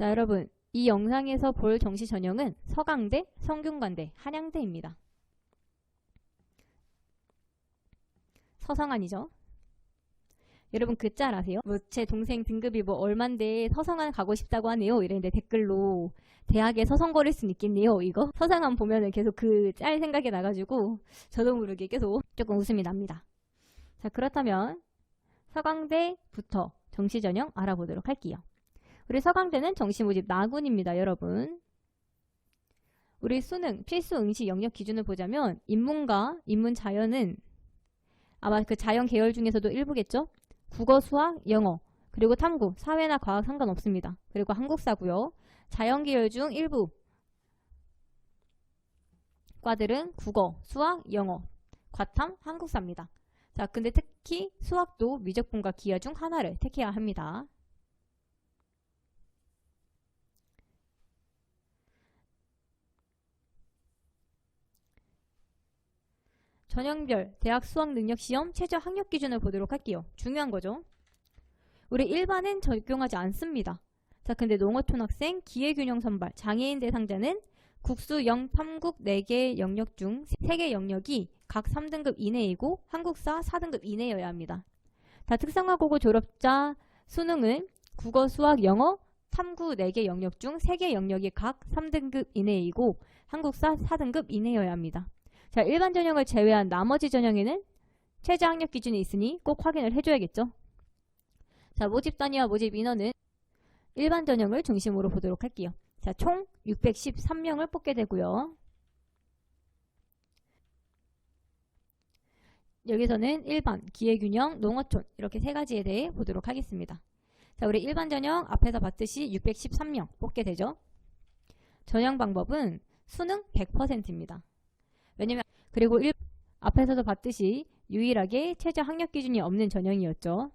자, 여러분. 이 영상에서 볼 정시 전형은 서강대, 성균관대, 한양대입니다. 서성안이죠. 여러분 그 짤 아세요? 뭐 제 동생 등급이 뭐 얼만데 서성안 가고 싶다고 하네요. 이랬는데 댓글로 대학에 서성거릴 순 있겠네요. 이거 서성안 보면은 계속 그 짤 생각이 나가지고 저도 모르게 계속 조금 웃음이 납니다. 자 그렇다면 서강대부터 정시 전형 알아보도록 할게요. 우리 서강대는 정시 모집 나군입니다, 여러분. 우리 수능 필수 응시 영역 기준을 보자면 인문과 인문 자연은 아마 그 자연 계열 중에서도 일부겠죠? 국어, 수학, 영어, 그리고 탐구, 사회나 과학 상관없습니다. 그리고 한국사고요. 자연 계열 중 일부 과들은 국어, 수학, 영어, 과탐, 한국사입니다. 자, 근데 특히 수학도 미적분과 기하 중 하나를 택해야 합니다. 전형별 대학 수학 능력 시험 최저 학력 기준을 보도록 할게요. 중요한 거죠. 우리 일반은 적용하지 않습니다. 자, 근데 농어촌 학생 기회균형 선발 장애인 대상자는 국수 0 탐국 4개 영역 중 3개 영역이 각 3등급 이내이고 한국사 4등급 이내여야 합니다. 다 특성화고고 졸업자 수능은 국어, 수학, 영어, 탐구 4개 영역 중 3개 영역이 각 3등급 이내이고 한국사 4등급 이내여야 합니다. 자, 일반 전형을 제외한 나머지 전형에는 최저 학력 기준이 있으니 꼭 확인을 해줘야겠죠. 자, 모집 단위와 모집 인원은 일반 전형을 중심으로 보도록 할게요. 자, 총 613명을 뽑게 되고요. 여기서는 일반, 기회균형, 농어촌 이렇게 세 가지에 대해 보도록 하겠습니다. 자, 우리 일반 전형 앞에서 봤듯이 613명 뽑게 되죠. 전형 방법은 수능 100%입니다. 왜냐면 그리고 일, 앞에서도 봤듯이 유일하게 최저 학력 기준이 없는 전형이었죠.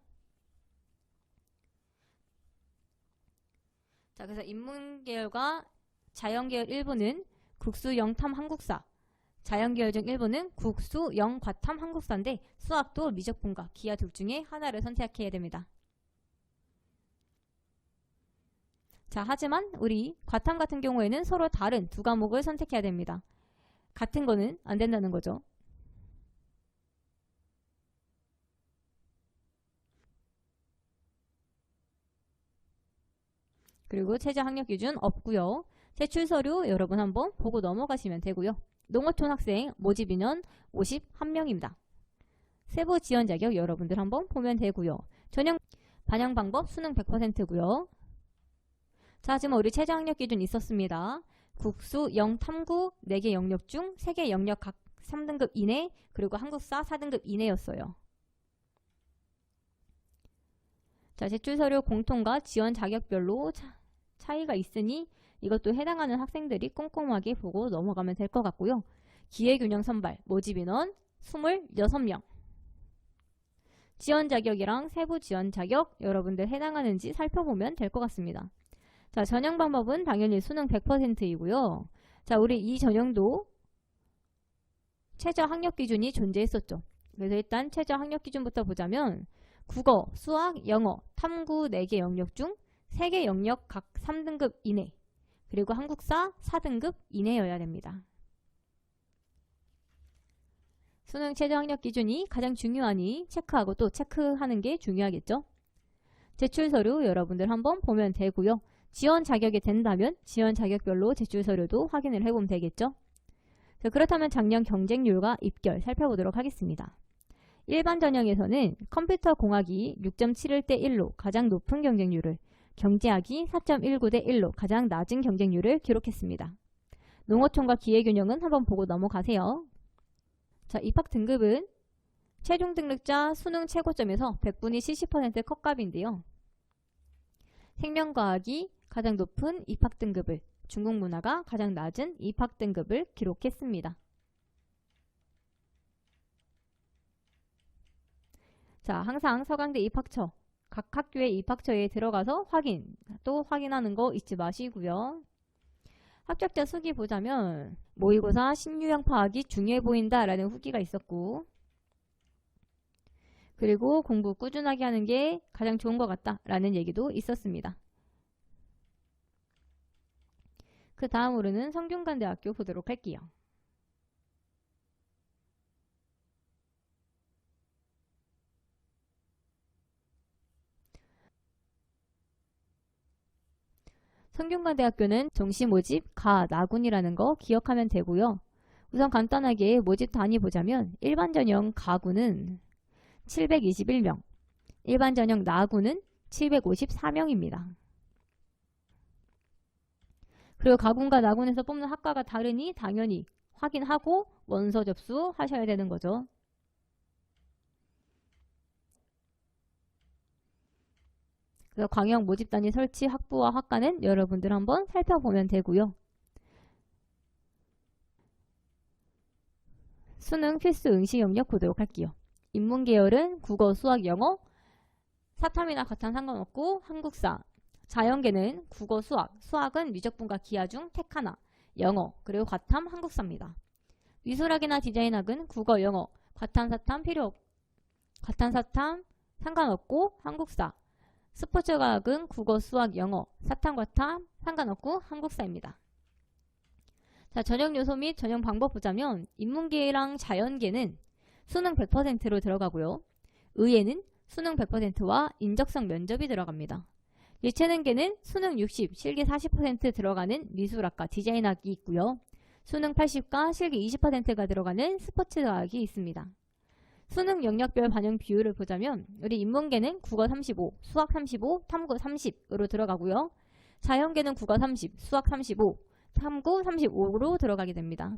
자, 그래서 인문계열과 자연계열 일부는 국수 영탐 한국사, 자연계열 중 일부는 국수 영과탐 한국사인데 수학도 미적분과 기하 둘 중에 하나를 선택해야 됩니다. 자, 하지만 우리 과탐 같은 경우에는 서로 다른 두 과목을 선택해야 됩니다. 같은 거는 안 된다는 거죠. 그리고 최저 학력 기준 없고요. 제출 서류 여러분 한번 보고 넘어가시면 되고요. 농어촌 학생 모집 인원 51명입니다. 세부 지원 자격 여러분들 한번 보면 되고요. 전형 반영 방법 수능 100%고요. 자, 하지만 우리 최저 학력 기준 있었습니다. 국수 0 탐구 4개 영역 중 3개 영역 각 3등급 이내 그리고 한국사 4등급 이내였어요. 자, 제출 서류 공통과 지원 자격별로 차, 차이가 있으니 이것도 해당하는 학생들이 꼼꼼하게 보고 넘어가면 될 것 같고요. 기회균형 선발 모집 인원 26명 지원 자격이랑 세부 지원 자격 여러분들 해당하는지 살펴보면 될 것 같습니다. 자, 전형 방법은 당연히 수능 100%이고요. 자, 우리 이 전형도 최저 학력 기준이 존재했었죠. 그래서 일단 최저 학력 기준부터 보자면 국어, 수학, 영어, 탐구 4개 영역 중 3개 영역 각 3등급 이내 그리고 한국사 4등급 이내여야 됩니다. 수능 최저 학력 기준이 가장 중요하니 체크하고 또 체크하는 게 중요하겠죠. 제출 서류 여러분들 한번 보면 되고요. 지원 자격이 된다면 지원 자격별로 제출 서류도 확인을 해보면 되겠죠. 자, 그렇다면 작년 경쟁률과 입결 살펴보도록 하겠습니다. 일반 전형에서는 컴퓨터 공학이 6.71 대 1로 가장 높은 경쟁률을 경제학이 4.19 대 1로 가장 낮은 경쟁률을 기록했습니다. 농어촌과 기회균형은 한번 보고 넘어가세요. 자, 입학 등급은 최종 등록자 수능 최고점에서 100분이 70% 컷값인데요. 생명과학이 가장 높은 입학 등급을, 중국 문화가 가장 낮은 입학 등급을 기록했습니다. 자, 항상 서강대 입학처, 각 학교의 입학처에 들어가서 확인, 또 확인하는 거 잊지 마시고요. 합격자 수기 보자면 모의고사 신유형 파악이 중요해 보인다 라는 후기가 있었고 그리고 공부 꾸준하게 하는 게 가장 좋은 것 같다 라는 얘기도 있었습니다. 그 다음으로는 성균관대학교 보도록 할게요. 성균관대학교는 정시 모집 가 나군이라는 거 기억하면 되고요. 우선 간단하게 모집 단위 보자면 일반 전형 가구는 721명, 일반 전형 나구는 754명입니다. 그리고 가군과 나군에서 뽑는 학과가 다르니 당연히 확인하고 원서 접수하셔야 되는 거죠. 그래서 광역 모집단위 설치 학부와 학과는 여러분들 한번 살펴보면 되고요. 수능 필수 응시 영역 보도록 할게요. 인문 계열은 국어, 수학, 영어, 사탐이나 과탐 상관없고 한국사, 자연계는 국어, 수학, 수학은 미적분과 기하 중 택 하나, 영어, 그리고 과탐, 한국사입니다. 미술학이나 디자인학은 국어, 영어, 과탐, 사탐 필요 없, 과탐, 사탐 상관없고 한국사, 스포츠과학은 국어, 수학, 영어, 사탐, 과탐 상관없고 한국사입니다. 자, 전형 요소 및 전형 방법 보자면 인문계랑 자연계는 수능 100%로 들어가고요. 의예는 수능 100%와 인적성 면접이 들어갑니다. 예체능계는 수능 60, 실기 40% 들어가는 미술학과 디자인학이 있고요. 수능 80과 실기 20%가 들어가는 스포츠학이 있습니다. 수능 영역별 반영 비율을 보자면 우리 인문계는 국어 35, 수학 35, 탐구 30으로 들어가고요. 자연계는 국어 30, 수학 35, 탐구 35로 들어가게 됩니다.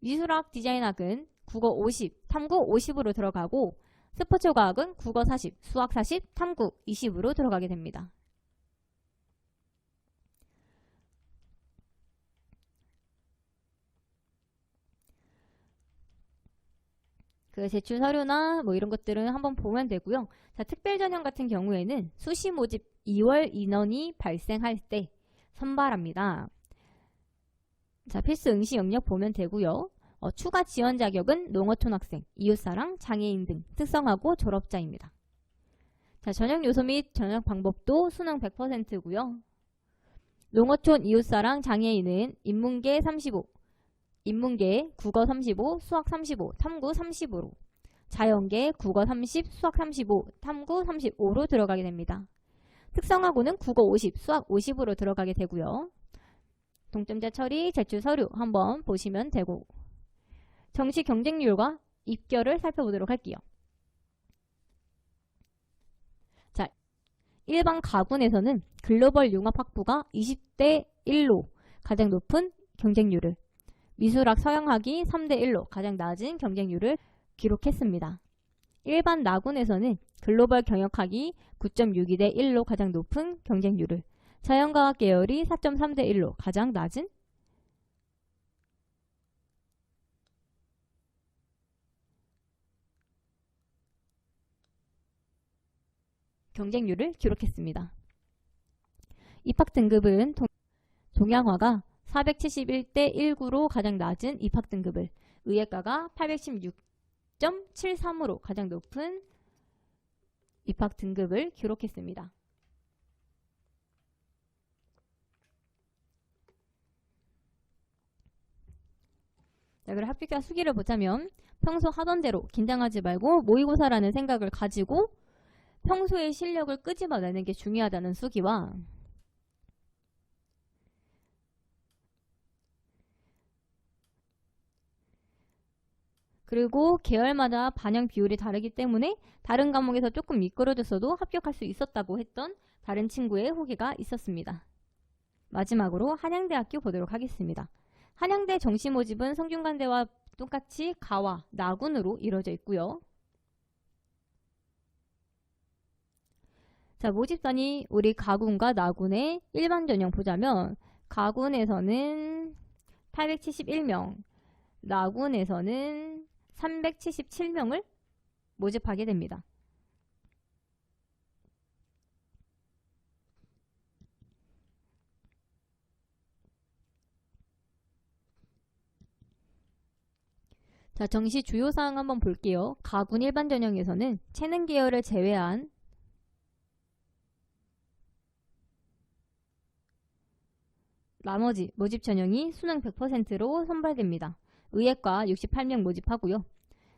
미술학 디자인학은 국어 50, 탐구 50으로 들어가고 스포츠과학은 국어 40, 수학 40, 탐구 20으로 들어가게 됩니다. 그 제출 서류나 뭐 이런 것들은 한번 보면 되고요. 자, 특별 전형 같은 경우에는 수시 모집 2월 인원이 발생할 때 선발합니다. 자, 필수 응시 영역 보면 되고요. 어, 추가 지원 자격은 농어촌 학생, 이웃사랑, 장애인 등 특성하고 졸업자입니다. 자, 전형 요소 및 전형 방법도 수능 100%고요. 농어촌, 이웃사랑, 장애인은 인문계 35, 인문계 국어 35, 수학 35, 탐구 30으로 자연계 국어 30, 수학 35, 탐구 35로 들어가게 됩니다. 특성화고는 국어 50, 수학 50으로 들어가게 되고요. 동점자 처리, 제출 서류 한번 보시면 되고 정시 경쟁률과 입결을 살펴보도록 할게요. 자, 일반 가군에서는 글로벌 융합 학부가 20대 1로 가장 높은 경쟁률을 미술학 서양학이 3대1로 가장 낮은 경쟁률을 기록했습니다. 일반 나군에서는 글로벌 경역학이 9.62대 1로 가장 높은 경쟁률을 자연과학 계열이 4.3대 1로 가장 낮은 경쟁률을 기록했습니다. 입학 등급은 동, 동양화가 471대 19로 가장 낮은 입학 등급을 의예과가 816.73으로 가장 높은 입학 등급을 기록했습니다. 자, 그리고 합격자 수기를 보자면 평소 하던 대로 긴장하지 말고 모의고사라는 생각을 가지고 평소의 실력을 끄집어내는 게 중요하다는 수기와 그리고 계열마다 반영 비율이 다르기 때문에 다른 과목에서 조금 미끄러졌어도 합격할 수 있었다고 했던 다른 친구의 후기가 있었습니다. 마지막으로 한양대학교 보도록 하겠습니다. 한양대 정시 모집은 성균관대와 똑같이 가와 나군으로 이루어져 있고요. 자, 모집단이 우리 가군과 나군의 일반 전형 보자면 가군에서는 871명, 나군에서는 377명을 모집하게 됩니다. 자, 정시 주요 사항 한번 볼게요. 가군 일반 전형에서는 체능 계열을 제외한 나머지 모집 전형이 수능 100%로 선발됩니다. 의예과 68명 모집하고요.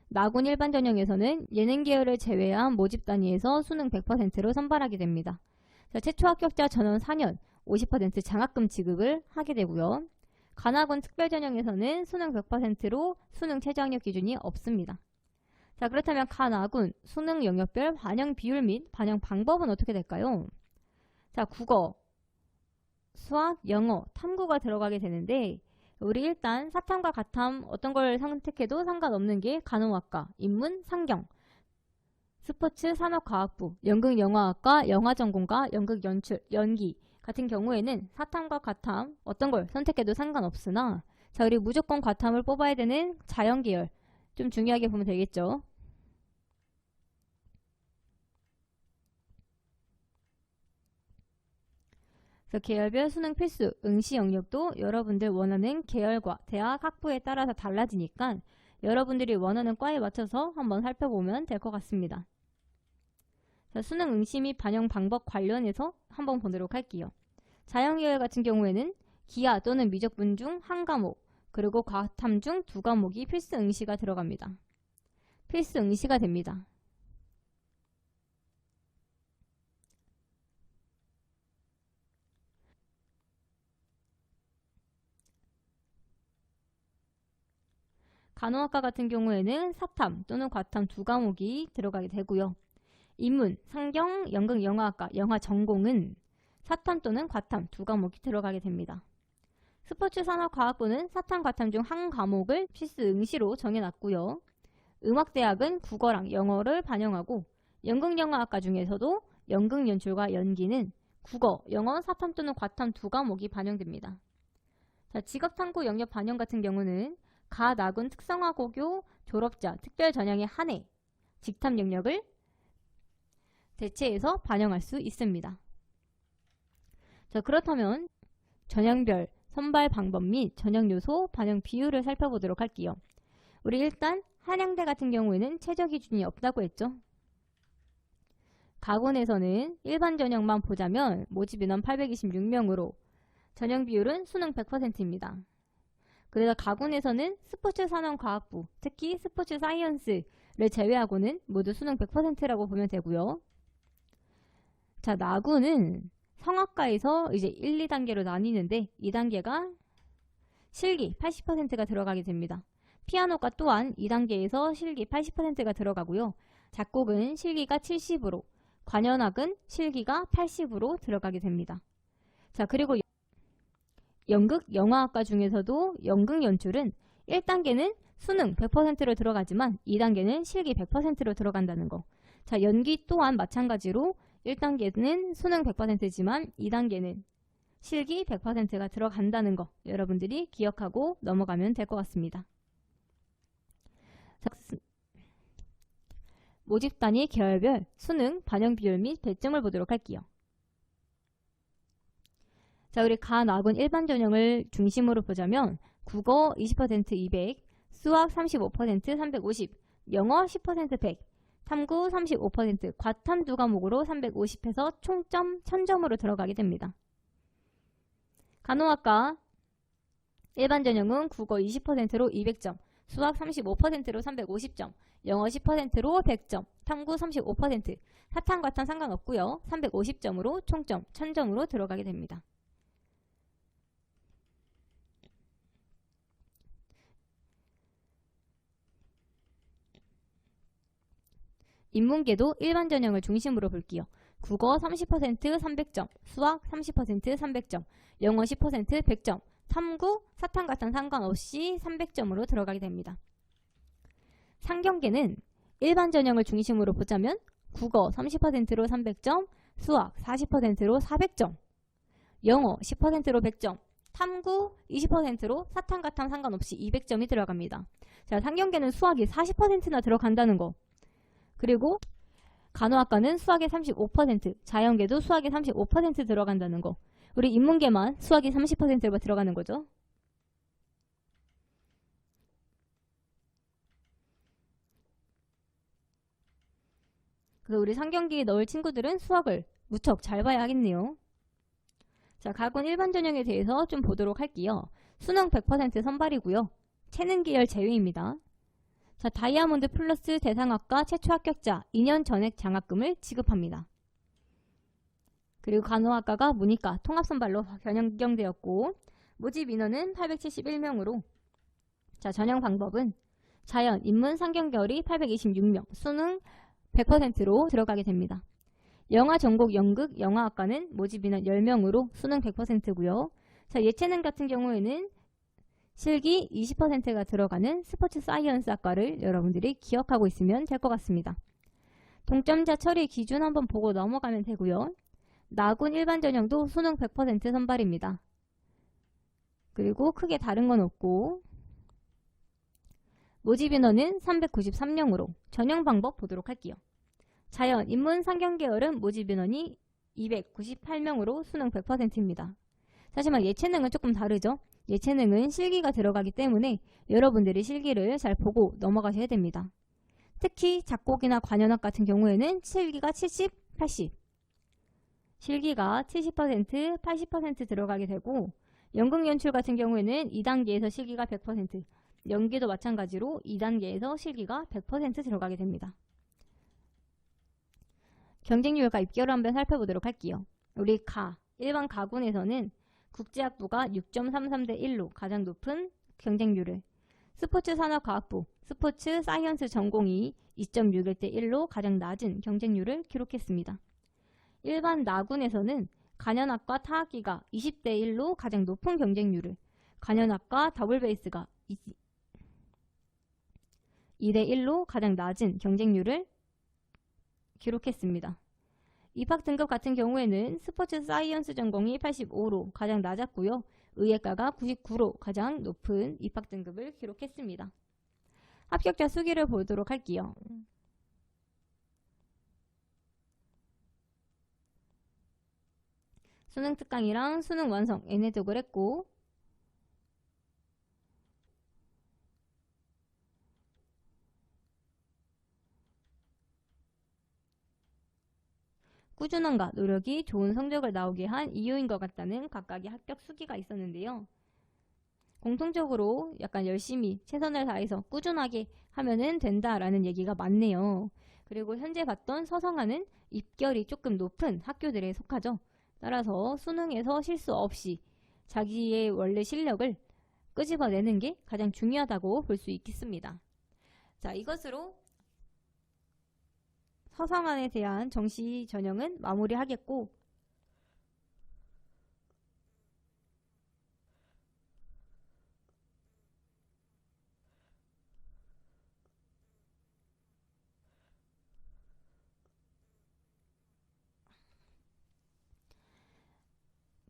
나군 일반 전형에서는 예능 계열을 제외한 모집 단위에서 수능 100%로 선발하게 됩니다. 자, 최초 합격자 전원 4년 50% 장학금 지급을 하게 되고요. 관학원 특별 전형에서는 수능 100%로 수능 최저 학력 기준이 없습니다. 자, 그렇다면 관학군 수능 영역별 반영 비율 및 반영 방법은 어떻게 될까요? 자, 국어, 수학, 영어, 탐구가 들어가게 되는데 우리 일단 사탐과 가탐 어떤 걸 선택해도 상관없는 게 간호학과, 인문, 상경, 스포츠, 산업과학부, 연극영화학과, 영화전공과, 연극연출, 연기. 같은 경우에는 사탐과 가탐 어떤 걸 선택해도 상관없으나 자 우리 무조건 과탐을 뽑아야 되는 자연계열. 좀 중요하게 보면 되겠죠. 그래서 계열별 수능 필수 응시 영역도 여러분들 원하는 계열과 대학 학부에 따라서 달라지니까 여러분들이 원하는 과에 맞춰서 한번 살펴보면 될 것 같습니다. 자, 수능 응시 및 반영 방법 관련해서 한번 보도록 할게요. 자연계열 같은 경우에는 기하 또는 미적분 중 한 과목 그리고 과탐 중 두 과목이 필수 응시가 들어갑니다. 필수 응시가 됩니다. 간호학과 같은 경우에는 사탐 또는 과탐 두 과목이 들어가게 되고요. 인문, 상경, 연극, 영화학과, 영화 전공은 사탐 또는 과탐 두 과목이 들어가게 됩니다. 스포츠 산업과학부는 사탐, 과탐 중 한 과목을 필수 응시로 정해놨고요. 음악대학은 국어랑 영어를 반영하고 연극영화학과 중에서도 연극연출과 연기는 국어, 영어, 사탐 또는 과탐 두 과목이 반영됩니다. 자, 직업탐구 영역 반영 같은 경우는 가 나군 특성화고교 졸업자 특별 전형에 한해 직탐 영역을 대체해서 반영할 수 있습니다. 자, 그렇다면 전형별 선발 방법 및 전형 요소 반영 비율을 살펴보도록 할게요. 우리 일단 한양대 같은 경우에는 최저 기준이 없다고 했죠. 가곤에서는 일반 전형만 보자면 모집 인원 826명으로 전형 비율은 수능 100%입니다. 그래서 가군에서는 스포츠 산업과학부, 특히 스포츠 사이언스를 제외하고는 모두 수능 100%라고 보면 되고요. 자, 나군은 성악과에서 이제 1, 2단계로 나뉘는데 2단계가 실기 80%가 들어가게 됩니다. 피아노과 또한 2단계에서 실기 80%가 들어가고요. 작곡은 실기가 70으로, 관현악은 실기가 80으로 들어가게 됩니다. 자, 그리고 연극, 영화학과 중에서도 연극 연출은 1단계는 수능 100%로 들어가지만 2단계는 실기 100%로 들어간다는 거. 자, 연기 또한 마찬가지로 1단계는 수능 100%지만 2단계는 실기 100%가 들어간다는 거 여러분들이 기억하고 넘어가면 될 것 같습니다. 자, 모집 단위 계열별 수능 반영 비율 및 배점을 보도록 할게요. 자, 우리 가나군 일반 전형을 중심으로 보자면 국어 20% 200, 수학 35% 350, 영어 10% 100, 탐구 35%, 과탐 두 과목으로 350해서 총점 1000점으로 들어가게 됩니다. 간호학과 일반 전형은 국어 20%로 200점, 수학 35%로 350점, 영어 10%로 100점, 탐구 35%, 사탐 과탐 상관없고요. 350점으로 총점 1000점으로 들어가게 됩니다. 인문계도 일반 전형을 중심으로 볼게요. 국어 30% 300점, 수학 30% 300점, 영어 10% 100점, 탐구, 사탐 같은 상관없이 300점으로 들어가게 됩니다. 상경계는 일반 전형을 중심으로 보자면 국어 30%로 300점, 수학 40%로 400점, 영어 10%로 100점, 탐구 20%로 사탐 같은 상관없이 200점이 들어갑니다. 자, 상경계는 수학이 40%나 들어간다는 거. 그리고 간호학과는 수학의 35%, 자연계도 수학의 35% 들어간다는 거. 우리 인문계만 수학이 30%가 들어가는 거죠. 그래서 우리 상경기에 넣을 친구들은 수학을 무척 잘 봐야 하겠네요. 자, 가군 일반 전형에 대해서 좀 보도록 할게요. 수능 100% 선발이고요. 체능 계열 제외입니다. 자, 다이아몬드 플러스 대상학과 최초 합격자 2년 전액 장학금을 지급합니다. 그리고 간호학과가 문이과 통합선발로 변경되었고 모집 인원은 871명으로 자, 전형 방법은 자연, 인문, 상경결이 826명, 수능 100%로 들어가게 됩니다. 영화 전곡 연극 영화학과는 모집 인원 10명으로 수능 100%고요. 자, 예체능 같은 경우에는 실기 20%가 들어가는 스포츠 사이언스 학과를 여러분들이 기억하고 있으면 될 것 같습니다. 동점자 처리 기준 한번 보고 넘어가면 되고요. 나군 일반 전형도 수능 100% 선발입니다. 그리고 크게 다른 건 없고 모집 인원은 393명으로 전형 방법 보도록 할게요. 자연, 인문, 상경 계열은 모집 인원이 298명으로 수능 100%입니다. 하지만 예체능은 조금 다르죠. 예체능은 실기가 들어가기 때문에 여러분들이 실기를 잘 보고 넘어가셔야 됩니다. 특히 작곡이나 관현악 같은 경우에는 실기가 70, 80 실기가 70%, 80% 들어가게 되고 연극 연출 같은 경우에는 2단계에서 실기가 100%, 연기도 마찬가지로 2단계에서 실기가 100% 들어가게 됩니다. 경쟁률과 입결을 한번 살펴보도록 할게요. 우리 가, 일반 가군에서는 국제학부가 6.33대 1로 가장 높은 경쟁률을 스포츠 산업과학부, 스포츠 사이언스 전공이 2.61대 1로 가장 낮은 경쟁률을 기록했습니다. 일반 나군에서는 간현학과 타학기가 20대 1로 가장 높은 경쟁률을 간현학과 더블베이스가 2대 1로 가장 낮은 경쟁률을 기록했습니다. 입학 등급 같은 경우에는 스포츠 사이언스 전공이 85로 가장 낮았고요. 의예과가 99로 가장 높은 입학 등급을 기록했습니다. 합격자 수기를 보도록 할게요. 수능 특강이랑 수능 완성 얘네독을 했고 꾸준함과 노력이 좋은 성적을 나오게 한 이유인 것 같다는 각각의 합격 수기가 있었는데요. 공통적으로 약간 열심히 최선을 다해서 꾸준하게 하면은 된다라는 얘기가 많네요. 그리고 현재 봤던 서성하는 입결이 조금 높은 학교들에 속하죠. 따라서 수능에서 실수 없이 자기의 원래 실력을 끄집어내는 게 가장 중요하다고 볼 수 있겠습니다. 자, 이것으로 서성안에 대한 정시 전형은 마무리하겠고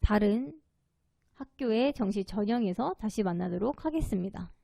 다른 학교의 정시 전형에서 다시 만나도록 하겠습니다.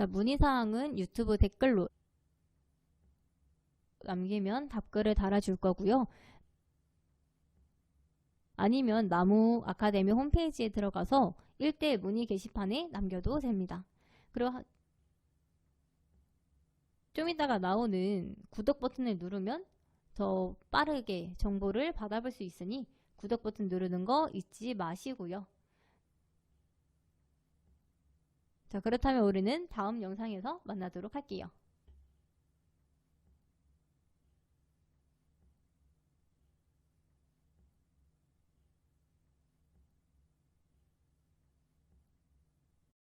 자, 문의사항은 유튜브 댓글로 남기면 답글을 달아줄 거고요. 아니면 나무 아카데미 홈페이지에 들어가서 1대 문의 게시판에 남겨도 됩니다. 그리고 하- 좀 이따가 나오는 구독 버튼을 누르면 더 빠르게 정보를 받아볼 수 있으니 구독 버튼 누르는 거 잊지 마시고요. 자, 그렇다면 우리는 다음 영상에서 만나도록 할게요.